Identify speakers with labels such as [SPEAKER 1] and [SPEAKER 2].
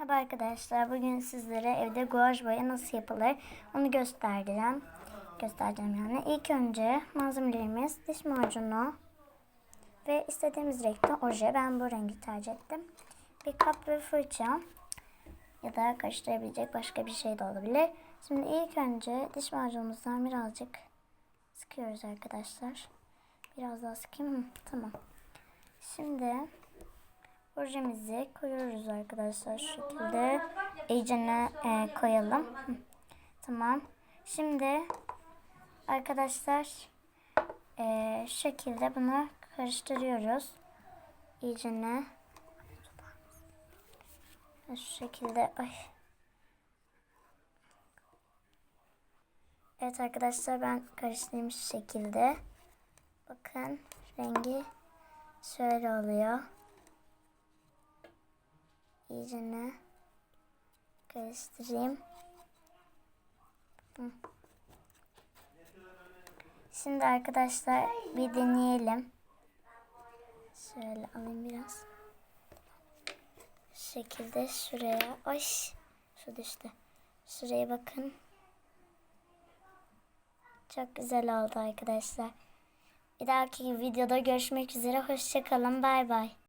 [SPEAKER 1] Merhaba arkadaşlar. Bugün sizlere evde guaj boya nasıl yapılır onu göstereceğim. Göstereceğim yani. İlk önce malzemelerimiz diş macunu ve istediğimiz renkte oje. Ben bu rengi tercih ettim. Bir kap ve fırça ya da karıştırabilecek başka bir şey de olabilir. Şimdi ilk önce diş macunumuzdan birazcık sıkıyoruz arkadaşlar. Biraz daha sıkayım. Tamam. Şimdi Projemizi koyuyoruz arkadaşlar şu şekilde. İyicene e, koyalım. Tamam. Şimdi arkadaşlar e, şu şekilde bunu karıştırıyoruz. İyicene. Şu şekilde. Ay. Evet arkadaşlar ben karıştırmış şekilde. Bakın rengi şöyle oluyor iyicene karıştırayım. Şimdi arkadaşlar bir deneyelim. Şöyle alayım biraz. Şu şekilde şuraya. Ay şu düştü. Şuraya bakın. Çok güzel oldu arkadaşlar. Bir dahaki videoda görüşmek üzere. Hoşçakalın. Bay bay.